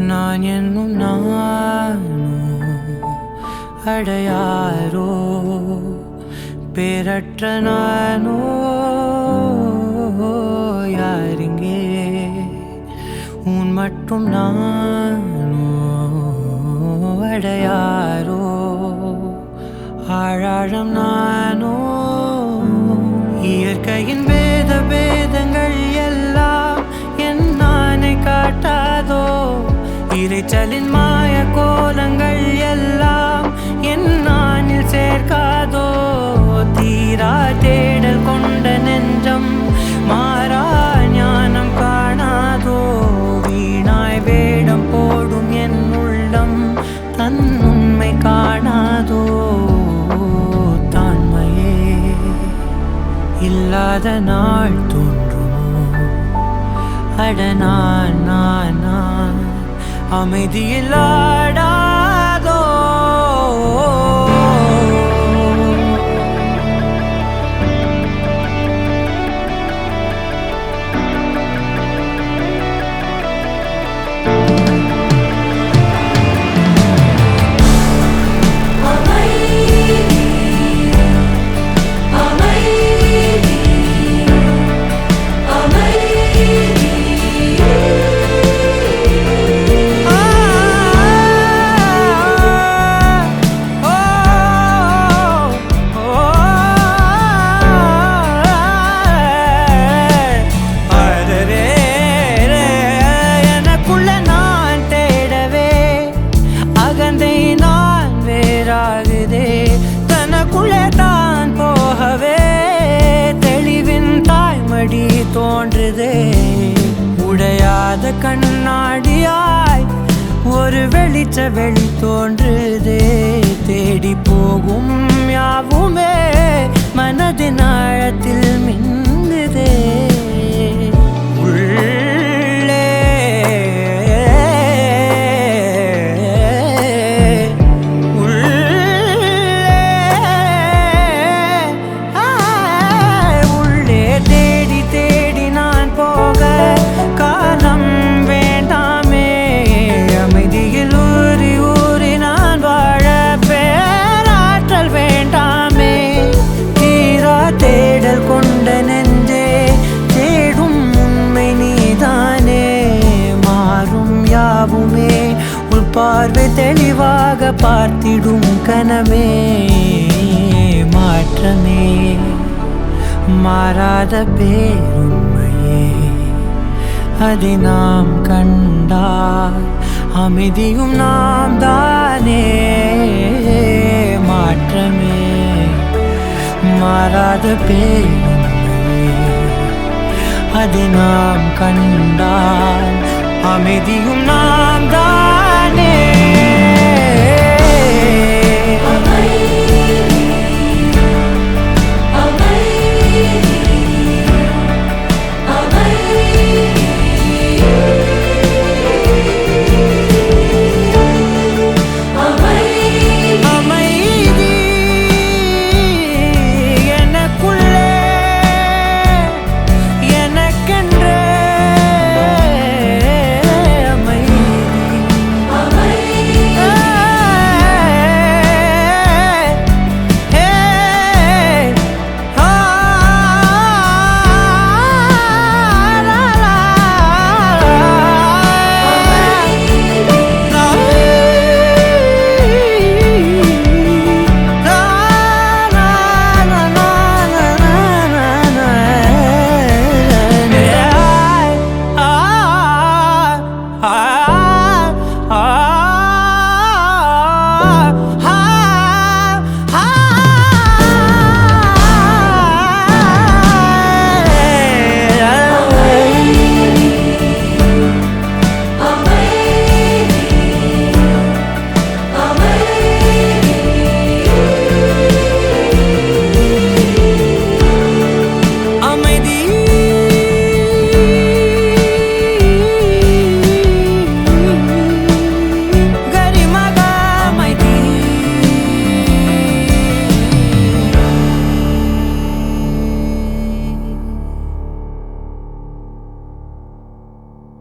நான் என்னும் நானோ அடையாரோ பேரற்ற நானோ யாருங்கே? உன் மட்டும் நானோ அடையாரோ ஆழாழம் நானோ இயற்கையின் வேத வேதங்கள் இறைச்சலின் மாய கோலங்கள் எல்லாம் என் நானில் சேர்க்காதோ? தீரா தேடல் கொண்ட நெஞ்சம் மாறா ஞானம் காணாதோ? வீணாய் வேடம் போடும் என் உள்ளம் தன் உண்மை காணாதோ? தான்மையே இல்லாத நாள் தோன்றுமோ? அட நான் நான் நான் আমি দিয়ে লাড়া தாய்மடி தோன்றுதே. உடையாத கண்ணாடியாய் ஒரு வெளிச்ச வெளி தோன்றுதே. தேடி போகும் யாவுமே மனதின் ஆழத்தில் மின் பார்த்திடும் கனமே மாற்றமே. மாறாத பேருண்மையே அதை நாம் கண்டால் அமைதியும் நாம் தானே. மாற்றமே. மாறாத பேருண்மையே அதை நாம் கண்டால் அமைதியும் நாம் தான்